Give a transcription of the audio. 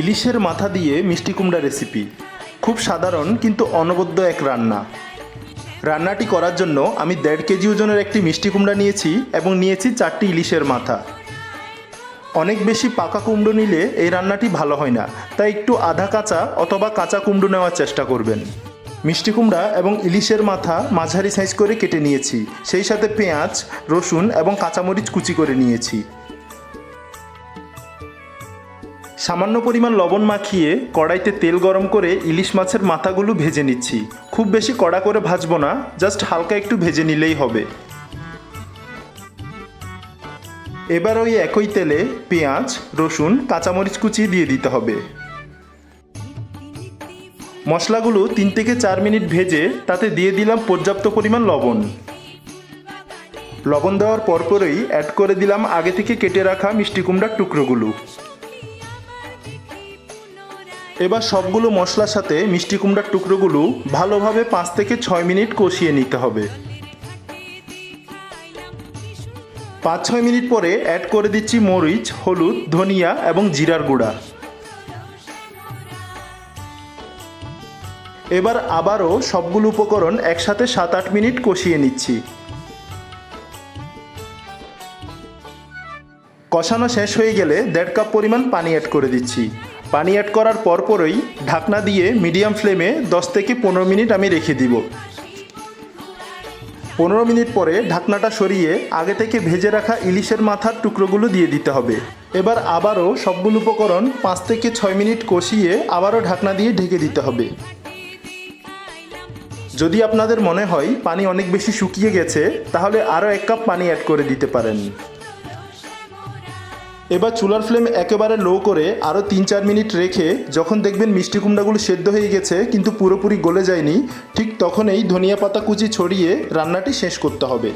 ইলিশের মাথা দিয়ে মিষ্টি কুমড়া রেসিপি খুব সাধারণ, কিন্তু অনবদ্য এক রান্না। রান্নাটি করার জন্য আমি দেড় কেজি ওজনের একটি মিষ্টি কুমড়া নিয়েছি এবং নিয়েছি চারটি ইলিশের মাথা। অনেক বেশি পাকা কুমড়ো নিলে এই রান্নাটি ভালো হয় না, তাই একটু আধা কাঁচা অথবা কাঁচা কুমড়ো নেওয়ার চেষ্টা করবেন। মিষ্টি কুমড়া এবং ইলিশের মাথা মাঝারি সাইজ করে কেটে নিয়েছি, সেই সাথে পেঁয়াজ, রসুন এবং কাঁচামরিচ কুচি করে নিয়েছি। সামান্য পরিমাণ লবণ মাখিয়ে কড়াইতে তেল গরম করে ইলিশ মাছের মাথাগুলো ভেজে নিচ্ছি। খুব বেশি কড়া করে ভাজবো না, জাস্ট হালকা একটু ভেজে নিলেই হবে। এবার ওই একই তেলে পেঁয়াজ, রসুন, কাঁচামরিচ কুচি দিয়ে দিতে হবে। মশলাগুলো তিন থেকে চার মিনিট ভেজে তাতে দিয়ে দিলাম পর্যাপ্ত পরিমাণ লবণ। লবণ দেওয়ার পরপরই অ্যাড করে দিলাম আগে থেকে কেটে রাখা মিষ্টি কুমড়ার টুকরোগুলো। এবার সবগুলো মশলার সাথে মিষ্টি কুমড়ার টুকরোগুলো ভালোভাবে পাঁচ থেকে ছয় মিনিট কষিয়ে নিতে হবে। পাঁচ ছয় মিনিট পরে অ্যাড করে দিচ্ছি মরিচ, হলুদ, ধনিয়া এবং জিরার গুঁড়া। এবার আবারও সবগুলো উপকরণ একসাথে সাত আট মিনিট কষিয়ে নিচ্ছি। কষানো শেষ হয়ে গেলে দেড় কাপ পরিমাণ পানি অ্যাড করে দিচ্ছি। পানি অ্যাড করার পরপরই ঢাকনা দিয়ে মিডিয়াম ফ্লেমে দশ থেকে পনেরো মিনিট আমি রেখে দিব। পনেরো মিনিট পরে ঢাকনাটা সরিয়ে আগে থেকে ভেজে রাখা ইলিশের মাথার টুকরোগুলো দিয়ে দিতে হবে। এবার আবারও সবগুলো উপকরণ পাঁচ থেকে ছয় মিনিট কষিয়ে আবারও ঢাকনা দিয়ে ঢেকে দিতে হবে। যদি আপনাদের মনে হয় পানি অনেক বেশি শুকিয়ে গেছে, তাহলে আরও এক কাপ পানি অ্যাড করে দিতে পারেন। এবার চুলার ফ্লেম একেবারে লো করে আরও তিন চার মিনিট রেখে যখন দেখবেন মিষ্টি কুমড়াগুলো সেদ্ধ হয়ে গেছে, কিন্তু পুরোপুরি গলে যায়নি, ঠিক তখনই ধনিয়া পাতা কুচি ছড়িয়ে রান্নাটি শেষ করতে হবে।